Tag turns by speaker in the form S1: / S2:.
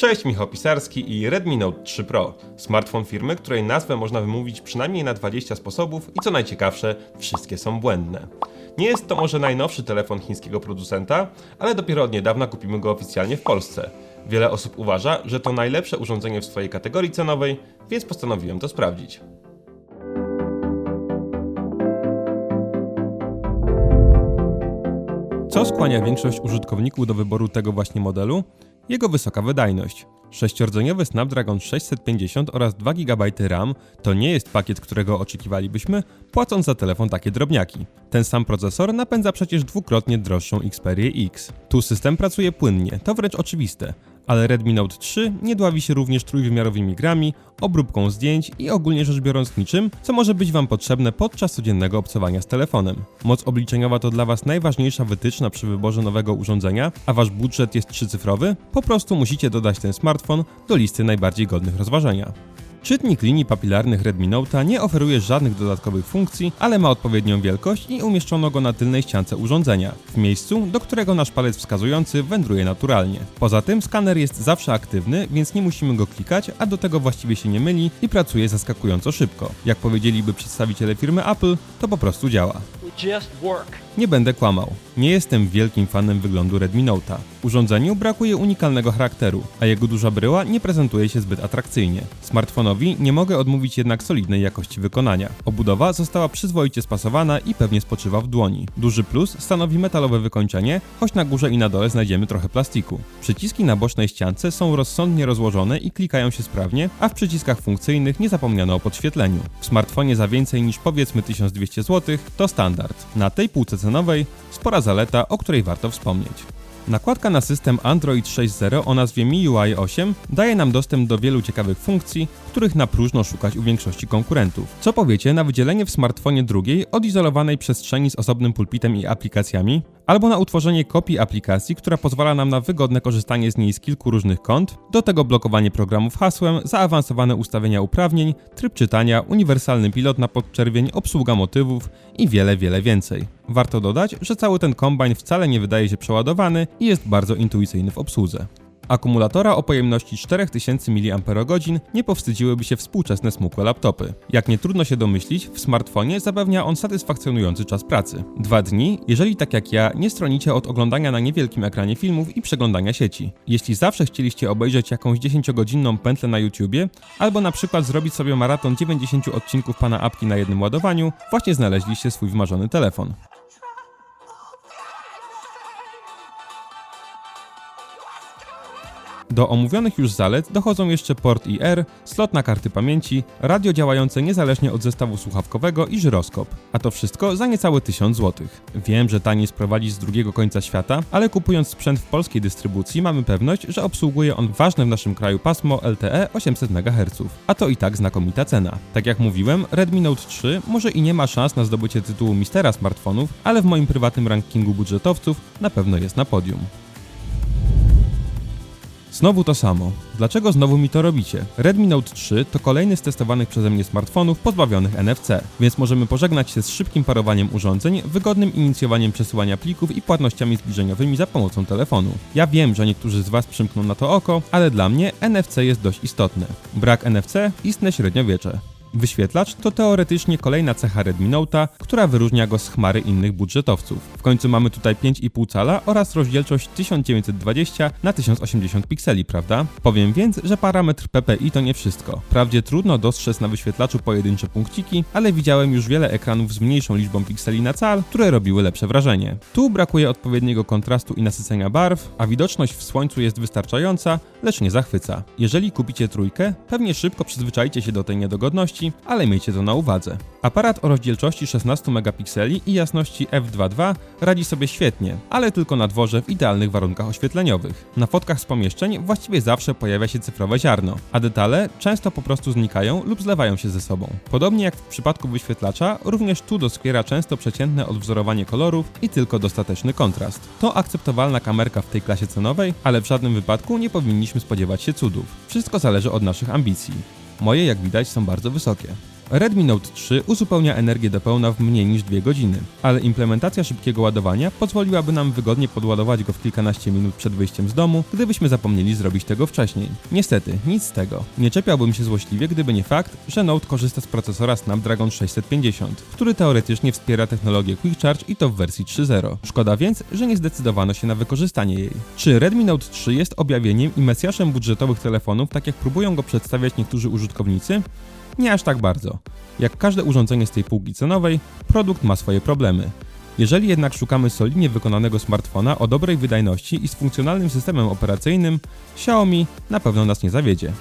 S1: Cześć, Michał Pisarski i Redmi Note 3 Pro. Smartfon firmy, której nazwę można wymówić przynajmniej na 20 sposobów i co najciekawsze, wszystkie są błędne. Nie jest to może najnowszy telefon chińskiego producenta, ale dopiero od niedawna kupimy go oficjalnie w Polsce. Wiele osób uważa, że to najlepsze urządzenie w swojej kategorii cenowej, więc postanowiłem to sprawdzić. Co skłania większość użytkowników do wyboru tego właśnie modelu? Jego wysoka wydajność. Sześciordzeniowy Snapdragon 650 oraz 2 GB RAM to nie jest pakiet, którego oczekiwalibyśmy, płacąc za telefon takie drobniaki. Ten sam procesor napędza przecież dwukrotnie droższą Xperię X. Tu system pracuje płynnie, to wręcz oczywiste, ale Redmi Note 3 nie dławi się również trójwymiarowymi grami, obróbką zdjęć i ogólnie rzecz biorąc niczym, co może być Wam potrzebne podczas codziennego obcowania z telefonem. Moc obliczeniowa to dla Was najważniejsza wytyczna przy wyborze nowego urządzenia, a Wasz budżet jest trzycyfrowy? Po prostu musicie dodać ten smartfon do listy najbardziej godnych rozważenia. Czytnik linii papilarnych Redmi Note'a nie oferuje żadnych dodatkowych funkcji, ale ma odpowiednią wielkość i umieszczono go na tylnej ściance urządzenia, w miejscu, do którego nasz palec wskazujący wędruje naturalnie. Poza tym skaner jest zawsze aktywny, więc nie musimy go klikać, a do tego właściwie się nie myli i pracuje zaskakująco szybko. Jak powiedzieliby przedstawiciele firmy Apple, to po prostu działa. Nie będę kłamał. Nie jestem wielkim fanem wyglądu Redmi Note'a. Urządzeniu brakuje unikalnego charakteru, a jego duża bryła nie prezentuje się zbyt atrakcyjnie. Smartfonowi nie mogę odmówić jednak solidnej jakości wykonania. Obudowa została przyzwoicie spasowana i pewnie spoczywa w dłoni. Duży plus stanowi metalowe wykończenie, choć na górze i na dole znajdziemy trochę plastiku. Przyciski na bocznej ściance są rozsądnie rozłożone i klikają się sprawnie, a w przyciskach funkcyjnych nie zapomniano o podświetleniu. W smartfonie za więcej niż powiedzmy 1200 zł to standard. Na tej półce cenowej spora zaleta, o której warto wspomnieć. Nakładka na system Android 6.0 o nazwie MIUI 8 daje nam dostęp do wielu ciekawych funkcji, których na próżno szukać u większości konkurentów. Co powiecie na wydzielenie w smartfonie drugiej odizolowanej przestrzeni z osobnym pulpitem i aplikacjami, albo na utworzenie kopii aplikacji, która pozwala nam na wygodne korzystanie z niej z kilku różnych kont, do tego blokowanie programów hasłem, zaawansowane ustawienia uprawnień, tryb czytania, uniwersalny pilot na podczerwień, obsługa motywów i wiele, wiele więcej. Warto dodać, że cały ten kombajn wcale nie wydaje się przeładowany i jest bardzo intuicyjny w obsłudze. Akumulatora o pojemności 4000 mAh nie powstydziłyby się współczesne smukłe laptopy. Jak nie trudno się domyślić, w smartfonie zapewnia on satysfakcjonujący czas pracy. Dwa dni, jeżeli tak jak ja nie stronicie od oglądania na niewielkim ekranie filmów i przeglądania sieci. Jeśli zawsze chcieliście obejrzeć jakąś 10-godzinną pętlę na YouTubie, albo na przykład zrobić sobie maraton 90 odcinków pana apki na jednym ładowaniu, właśnie znaleźliście swój wymarzony telefon. Do omówionych już zalet dochodzą jeszcze port IR, slot na karty pamięci, radio działające niezależnie od zestawu słuchawkowego i żyroskop. A to wszystko za niecałe 1000 zł. Wiem, że taniej sprowadzić z drugiego końca świata, ale kupując sprzęt w polskiej dystrybucji mamy pewność, że obsługuje on ważne w naszym kraju pasmo LTE 800 MHz. A to i tak znakomita cena. Tak jak mówiłem, Redmi Note 3 może i nie ma szans na zdobycie tytułu mistera smartfonów, ale w moim prywatnym rankingu budżetowców na pewno jest na podium. Znowu to samo. Dlaczego znowu mi to robicie? Redmi Note 3 to kolejny z testowanych przeze mnie smartfonów pozbawionych NFC, więc możemy pożegnać się z szybkim parowaniem urządzeń, wygodnym inicjowaniem przesyłania plików i płatnościami zbliżeniowymi za pomocą telefonu. Ja wiem, że niektórzy z Was przymkną na to oko, ale dla mnie NFC jest dość istotne. Brak NFC istne średniowiecze. Wyświetlacz to teoretycznie kolejna cecha Redmi Note'a, która wyróżnia go z chmary innych budżetowców. W końcu mamy tutaj 5,5 cala oraz rozdzielczość 1920 na 1080 pikseli, prawda? Powiem więc, że parametr PPI to nie wszystko. Wprawdzie trudno dostrzec na wyświetlaczu pojedyncze punkciki, ale widziałem już wiele ekranów z mniejszą liczbą pikseli na cal, które robiły lepsze wrażenie. Tu brakuje odpowiedniego kontrastu i nasycenia barw, a widoczność w słońcu jest wystarczająca, lecz nie zachwyca. Jeżeli kupicie trójkę, pewnie szybko przyzwyczajicie się do tej niedogodności, ale miejcie to na uwadze. Aparat o rozdzielczości 16 megapikseli i jasności f2.2 radzi sobie świetnie, ale tylko na dworze w idealnych warunkach oświetleniowych. Na fotkach z pomieszczeń właściwie zawsze pojawia się cyfrowe ziarno, a detale często po prostu znikają lub zlewają się ze sobą. Podobnie jak w przypadku wyświetlacza, również tu doskwiera często przeciętne odwzorowanie kolorów i tylko dostateczny kontrast. To akceptowalna kamerka w tej klasie cenowej, ale w żadnym wypadku nie powinniśmy spodziewać się cudów. Wszystko zależy od naszych ambicji. Moje, jak widać, są bardzo wysokie. Redmi Note 3 uzupełnia energię do pełna w mniej niż 2 godziny, ale implementacja szybkiego ładowania pozwoliłaby nam wygodnie podładować go w kilkanaście minut przed wyjściem z domu, gdybyśmy zapomnieli zrobić tego wcześniej. Niestety, nic z tego. Nie czepiałbym się złośliwie, gdyby nie fakt, że Note korzysta z procesora Snapdragon 650, który teoretycznie wspiera technologię Quick Charge i to w wersji 3.0. Szkoda więc, że nie zdecydowano się na wykorzystanie jej. Czy Redmi Note 3 jest objawieniem i mesjaszem budżetowych telefonów, tak jak próbują go przedstawiać niektórzy użytkownicy? Nie aż tak bardzo. Jak każde urządzenie z tej półki cenowej, produkt ma swoje problemy. Jeżeli jednak szukamy solidnie wykonanego smartfona o dobrej wydajności i z funkcjonalnym systemem operacyjnym, Xiaomi na pewno nas nie zawiedzie.